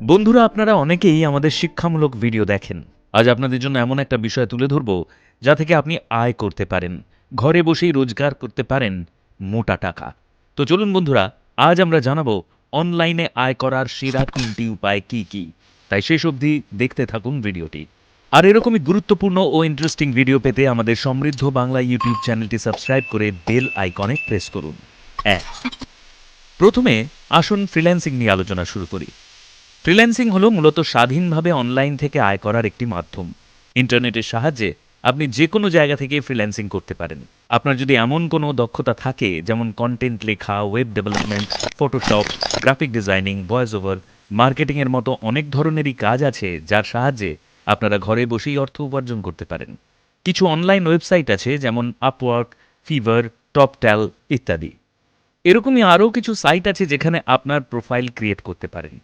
বন্ধুরা, আপনারা অনেকেই আমাদের শিক্ষামূলক ভিডিও দেখেন। আজ আপনাদের জন্য এমন একটা বিষয় তুলে ধরব, যা থেকে আপনি আয় করতে পারেন। ঘরে বসেই রোজগার করতে পারেন মোটা টাকা। তো চলুন বন্ধুরা, আজ আমরা জানাব, অনলাইনে আয় করার সেরা তিনটি উপায় কি কি? তাই শেষ অবধি দেখতে থাকুন ভিডিওটি। আর এরকমই গুরুত্বপূর্ণ ও ইন্টারেস্টিং ভিডিও পেতে আমাদের সমৃদ্ধ বাংলা ইউটিউব চ্যানেলটি সাবস্ক্রাইব করে বেল আইকনে প্রেস করুন। এক প্রথমে আসুন ফ্রিল্যান্সিং নিয়ে আলোচনা শুরু করি। ফ্রিল্যান্সিং হলো মূলত স্বাধীনভাবে অনলাইন থেকে আয় করার একটি মাধ্যম। ইন্টারনেটের সাহায্যে আপনি যে কোনো জায়গা থেকে ফ্রিল্যান্সিং করতে পারেন। আপনার যদি এমন কোনো দক্ষতা থাকে, যেমন কন্টেন্ট লেখা web development Photoshop graphic designing voice over মার্কেটিংয়ের মতো অনেক ধরনেরই কাজ আছে, যার সাহায্যে আপনারা ঘরে বসেই অর্থ উপার্জন করতে পারেন। কিছু অনলাইন ওয়েবসাইট আছে, যেমন আপওয়ার্ক ফিভার টপট্যাল ইত্যাদি। এরকমই আরও কিছু সাইট আছে যেখানে আপনার প্রোফাইল ক্রিয়েট করতে পারেন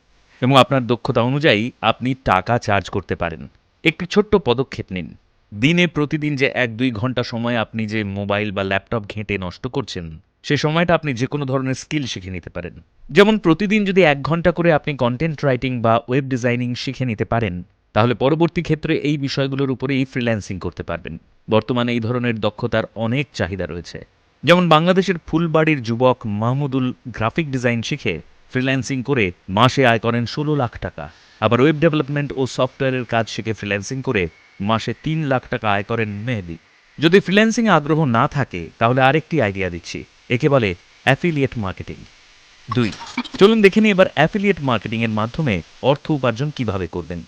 এবং আপনার দক্ষতা অনুযায়ী আপনি টাকা চার্জ করতে পারেন। একটি ছোট্ট পদক্ষেপ নিন। দিনে প্রতিদিন যে এক দুই ঘণ্টা সময় আপনি যে মোবাইল বা ল্যাপটপ ঘেঁটে নষ্ট করছেন, সে সময়টা আপনি যে কোনো ধরনের স্কিল শিখে নিতে পারেন। যেমন প্রতিদিন যদি এক ঘণ্টা করে আপনি কন্টেন্ট রাইটিং বা ওয়েব ডিজাইনিং শিখে নিতে পারেন, তাহলে পরবর্তী ক্ষেত্রে এই বিষয়গুলোর উপরেই ফ্রিল্যান্সিং করতে পারবেন। বর্তমানে এই ধরনের দক্ষতার অনেক চাহিদা রয়েছে। যেমন বাংলাদেশের ফুলবাড়ির যুবক মাহমুদুল গ্রাফিক ডিজাইন শিখে ফ্রিল্যান্সিং করে মাসে আয় করেন ষোলো লাখ টাকা। আবার ওয়েব ডেভেলপমেন্ট ও সফটওয়্যারের কাজ শিখে ফ্রিল্যান্সিং করে মাসে তিন লাখ টাকা আয় করেন মেহেদি। যদি ফ্রিল্যান্সিংয়ে আগ্রহ না থাকে, তাহলে আরেকটি আইডিয়া দিচ্ছি। একে বলে অ্যাফিলিয়েট মার্কেটিং। দুই, চলুন দেখে নিই এবার অ্যাফিলিয়েট মার্কেটিংয়ের মাধ্যমে অর্থ উপার্জন কীভাবে করবেন।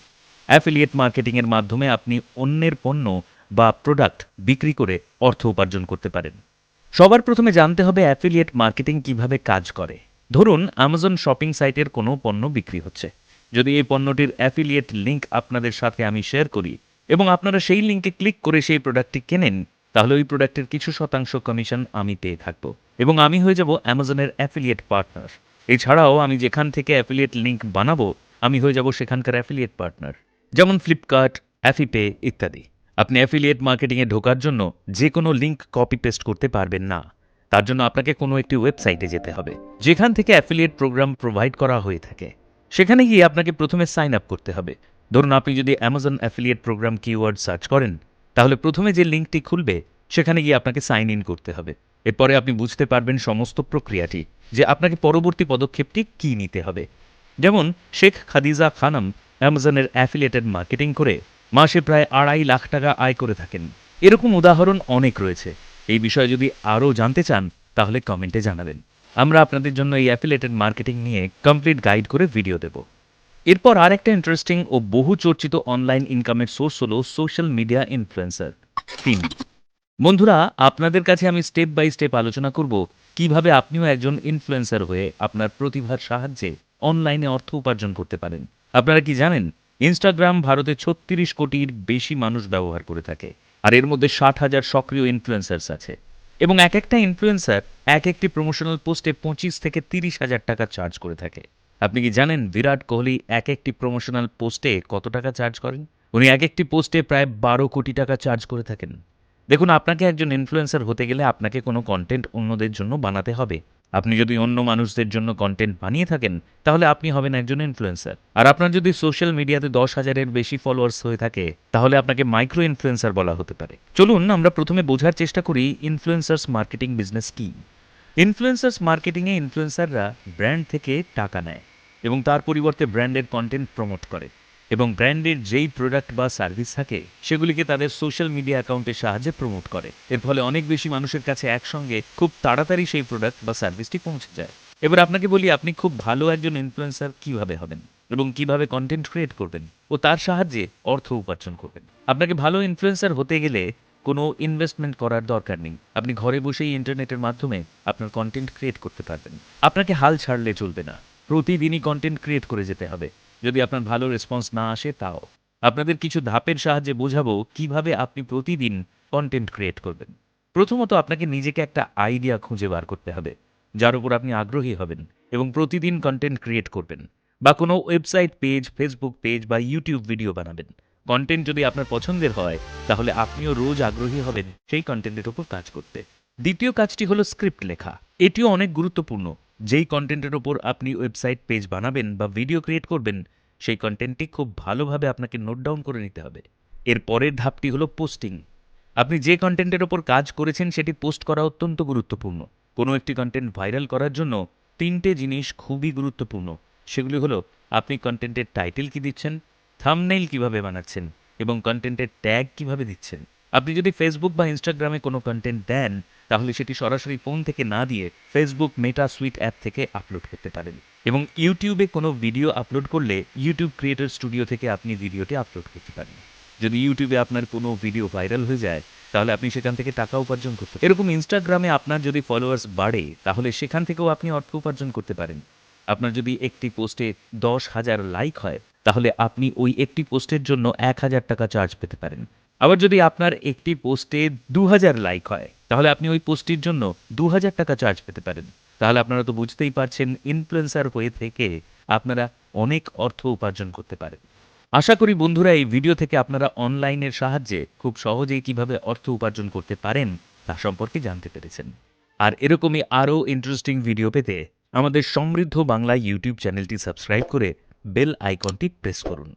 অ্যাফিলিয়েট মার্কেটিংয়ের মাধ্যমে আপনি অন্যের পণ্য বা প্রোডাক্ট বিক্রি করে অর্থ উপার্জন করতে পারেন। সবার প্রথমে জানতে হবে অ্যাফিলিয়েট মার্কেটিং কীভাবে কাজ করে। ধরুন আমাজন শপিং সাইটের কোনো পণ্য বিক্রি হচ্ছে। যদি এই পণ্যটির অ্যাফিলিয়েট লিঙ্ক আপনাদের সাথে আমি শেয়ার করি এবং আপনারা সেই লিঙ্কে ক্লিক করে সেই প্রোডাক্টটি কেনেন, তাহলে ওই প্রোডাক্টের কিছু শতাংশ কমিশন আমি পেয়ে থাকব এবং আমি হয়ে যাব অ্যামাজনের অ্যাফিলিয়েট পার্টনার এছাড়াও আমি যেখান থেকে অ্যাফিলিয়েট লিঙ্ক বানাবো, আমি হয়ে যাব সেখানকার অ্যাফিলিয়েট পার্টনার যেমন ফ্লিপকার্ট অ্যাফিপে ইত্যাদি। আপনি অ্যাফিলিয়েট মার্কেটিংয়ে ঢোকার জন্য যে কোনো লিঙ্ক কপি পেস্ট করতে পারবেন না। তার জন্য আপনাকে কোনো একটি ওয়েবসাইটে যেতে হবে, যেখান থেকে অ্যাফিলিয়েট প্রোগ্রাম প্রোভাইড করা হয়ে থাকে। সেখানে গিয়ে আপনাকে প্রথমে সাইন আপ করতে হবে। ধরুন, আপনি যদি Amazon affiliate program keyword search করেন, তাহলে প্রথমে যে লিঙ্কটি খুলবে, সেখানে গিয়ে আপনাকে সাইন ইন করতে হবে। এরপরে আপনি বুঝতে পারবেন সমস্ত প্রক্রিয়াটি, যে আপনাকে পরবর্তী পদক্ষেপটি কী নিতে হবে। যেমন, শেখ খাদিজা খানম অ্যামাজনের অ্যাফিলিয়েটেড মার্কেটিং করে মাসে প্রায় আড়াই লাখ টাকা আয় করে থাকেন। এরকম উদাহরণ অনেক রয়েছে। এই বিষয়ে যদি আরও জানতে চান, তাহলে কমেন্টে জানাবেন। আমরা আপনাদের জন্য এই অ্যাফিলেটেড মার্কেটিং নিয়ে কমপ্লিট গাইড করে ভিডিও দেব। এরপর আর একটা ইন্টারেস্টিং ও বহু চর্চিত অনলাইন ইনকামের সোর্স হলো সোশ্যাল মিডিয়া ইনফ্লুয়েন্সার তিন বন্ধুরা, আপনাদের কাছে আমি স্টেপ বাই স্টেপ আলোচনা করব কীভাবে আপনিও একজন ইনফ্লুয়েন্সার হয়ে আপনার প্রতিভার সাহায্যে অনলাইনে অর্থ উপার্জন করতে পারেন। আপনারা কি জানেন? ইনস্টাগ্রাম ভারতে ছত্রিশ কোটির বেশি মানুষ ব্যবহার করে থাকে, আর এর মধ্যে ষাট হাজার সক্রিয় ইনফ্লুয়েন্সার্স আছে। এবং এক একটা ইনফ্লুয়েন্সার এক একটি প্রমোশনাল পোস্টে পঁচিশ থেকে তিরিশ হাজার টাকা চার্জ করে থাকে। আপনি কি জানেন বিরাট কোহলি এক একটি প্রমোশনাল পোস্টে কত টাকা চার্জ করেন? উনি এক একটি পোস্টে প্রায় বারো কোটি টাকা চার্জ করে থাকেন। দেখুন, আপনাকে একজন ইনফ্লুয়েন্সার হতে গেলে আপনাকে কোনো কন্টেন্ট অন্যদের জন্য বানাতে হবে। আপনি যদি অন্য মানুষদের জন্য কন্টেন্ট বানিয়ে থাকেন, তাহলে আপনি হবেন একজন ইনফ্লুয়েন্সার আর আপনার যদি সোশ্যাল মিডিয়াতে দশ হাজারের বেশি ফলোয়ার্স হয়ে থাকে, তাহলে আপনাকে মাইক্রো ইনফ্লুয়েন্সার বলা হতে পারে। চলুন আমরা প্রথমে বোঝার চেষ্টা করি ইনফ্লুয়েন্সার্স মার্কেটিং বিজনেস কি। ইনফ্লুয়েন্সার্স মার্কেটিংয়ে ইনফ্লুয়েন্সাররা ব্র্যান্ড থেকে টাকা নেয় এবং তার পরিবর্তে ব্র্যান্ডের কন্টেন্ট প্রমোট করে। এবং ব্র্যান্ডের যেই প্রোডাক্ট বা সার্ভিস থাকে, সেগুলিকে তাদের সোশ্যাল মিডিয়া অ্যাকাউন্টের সাহায্যে প্রমোট করে। এর ফলে অনেক বেশি মানুষের কাছে একসঙ্গে খুব তাড়াতাড়ি সেই প্রোডাক্ট বা সার্ভিসটি পৌঁছে যায়। এবার আপনাকে বলি, আপনি খুব ভালো একজন ইনফ্লুয়েন্সার কীভাবে হবেন এবং কীভাবে কন্টেন্ট ক্রিয়েট করবেন ও তার সাহায্যে অর্থ উপার্জন করবেন। আপনাকে ভালো ইনফ্লুয়েন্সার হতে গেলে কোনো ইনভেস্টমেন্ট করার দরকার নেই। আপনি ঘরে বসেই ইন্টারনেটের মাধ্যমে আপনার কন্টেন্ট ক্রিয়েট করতে পারবেন। আপনাকে হাল ছাড়লে চলবে না। প্রতিদিনই কন্টেন্ট ক্রিয়েট করে যেতে হবে। যদি আপনার ভালো রেসপন্স না আসে, তাও। আপনাদের কিছু ধাপের সাহায্যে বোঝাবো কীভাবে আপনি প্রতিদিন কন্টেন্ট ক্রিয়েট করবেন। প্রথমত আপনাকে নিজেকে একটা আইডিয়া খুঁজে বার করতে হবে, যার উপর আপনি আগ্রহী হবেন এবং প্রতিদিন কন্টেন্ট ক্রিয়েট করবেন বা কোনো ওয়েবসাইট পেজ ফেসবুক পেজ বা ইউটিউব ভিডিও বানাবেন। কন্টেন্ট যদি আপনার পছন্দের হয়, তাহলে আপনিও রোজ আগ্রহী হবেন সেই কন্টেন্টের উপর কাজ করতে। দ্বিতীয় কাজটি হলো স্ক্রিপ্ট লেখা। এটিও অনেক গুরুত্বপূর্ণ। যেই কন্টেন্টের ওপর আপনি ওয়েবসাইট পেজ বানাবেন বা ভিডিও ক্রিয়েট করবেন, সেই কন্টেন্টটি খুব ভালোভাবে আপনাকে নোট ডাউন করে নিতে হবে। এর পরের ধাপটি হলো পোস্টিং। আপনি যে কন্টেন্টের ওপর কাজ করেছেন, সেটি পোস্ট করা অত্যন্ত গুরুত্বপূর্ণ। কোনো একটি কন্টেন্ট ভাইরাল করার জন্য তিনটে জিনিস খুবই গুরুত্বপূর্ণ। সেগুলি হলো, আপনি কন্টেন্টের টাইটেল কি দিচ্ছেন, থামনেইল কীভাবে বানাচ্ছেন এবং কন্টেন্টের ট্যাগ কীভাবে দিচ্ছেন। আপনি যদি ফেসবুক বা ইনস্টাগ্রামে কোনো কন্টেন্ট দেন, তাহলে সেটি সরাসরি ফোন থেকে না দিয়ে ফেসবুক মেটা সুইট অ্যাপ থেকে আপলোড করতে পারেন। এবং ইউটিউবে কোনো ভিডিও আপলোড করলে ইউটিউব ক্রিয়েটর স্টুডিও থেকে আপনি ভিডিওটি আপলোড করতে পারেন। যদি ইউটিউবে আপনার কোনো ভিডিও ভাইরাল হয়ে যায়, তাহলে আপনি সেখান থেকে টাকা উপার্জন করতে এরকম ইনস্টাগ্রামে আপনার যদি ফলোয়ার্স বাড়ে, তাহলে সেখান থেকেও আপনি অর্থ উপার্জন করতে পারেন। আপনার যদি একটি পোস্টে দশ হাজার লাইক হয়, তাহলে আপনি ওই একটি পোস্টের জন্য এক হাজার টাকা চার্জ পেতে পারেন। আবার যদি আপনার একটি পোস্টে দু হাজার লাইক হয়, তাহলে আপনি ওই পোস্টটির জন্য দু হাজার টাকা চার্জ পেতে পারেন। তাহলে আপনারা তো বুঝতেই পারছেন ইনফ্লুয়েন্সার হয়ে থেকে আপনারা অনেক অর্থ উপার্জন করতে পারেন। আশা করি বন্ধুরা, এই ভিডিও থেকে আপনারা অনলাইনের সাহায্যে খুব সহজেই কীভাবে অর্থ উপার্জন করতে পারেন, তা সম্পর্কে জানতে পেরেছেন। আর এরকমই আরও ইন্টারেস্টিং ভিডিও পেতে আমাদের সমৃদ্ধ বাংলা ইউটিউব চ্যানেলটি সাবস্ক্রাইব করে বেল আইকনটি প্রেস করুন।